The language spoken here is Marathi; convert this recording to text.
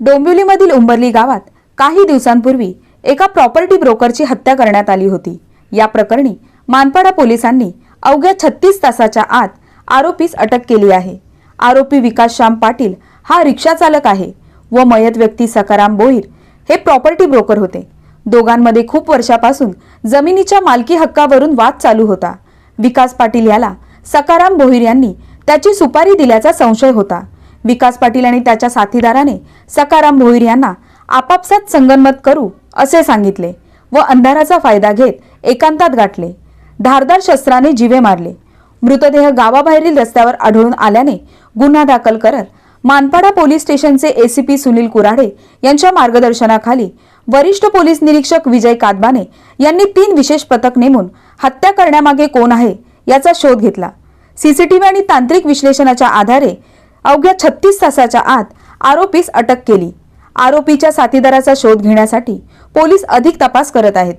डोंबिवलीमधील उंबरली गावात काही दिवसांपूर्वी एका प्रॉपर्टी ब्रोकरची हत्या करण्यात आली होती. या प्रकरणी मानपाडा पोलिसांनी अवघ्या छत्तीस तासाच्या आत आरोपीस अटक केली आहे. आरोपी विकास श्याम पाटील हा रिक्षा चालक आहे व मयत व्यक्ती सकाराम बोईर हे प्रॉपर्टी ब्रोकर होते. दोघांमध्ये खूप वर्षापासून जमिनीच्या मालकी हक्कावरून वाद चालू होता. विकास पाटील याला सकाराम बोहीर यांनी त्याची सुपारी दिल्याचा संशय होता. विकास पाटील आणि त्याच्या साथीदाराने सकाराम भोईर यांना आपापसात संगनमत करू असे सांगितले व अंधाराचा फायदा घेत एकांतात गाठले. धारदार शस्त्राने जीवे मारले. मृतदेह गावाबाहेरील रस्त्यावर आढळून आल्याने गुन्हा दाखल करत मानपाडा पोलीस स्टेशनचे एसीपी सुनील कुराडे यांच्या मार्गदर्शनाखाली वरिष्ठ पोलीस निरीक्षक विजय कादबाने यांनी तीन विशेष पथक नेमून हत्या करण्यामागे कोण आहे याचा शोध घेतला. सीसीटीव्ही आणि तांत्रिक विश्लेषणाच्या आधारे अवघ्या छत्तीस तासाच्या आत आरोपीस अटक केली. आरोपीच्या साथीदाराचा शोध घेण्यासाठी पोलीस अधिक तपास करत आहेत.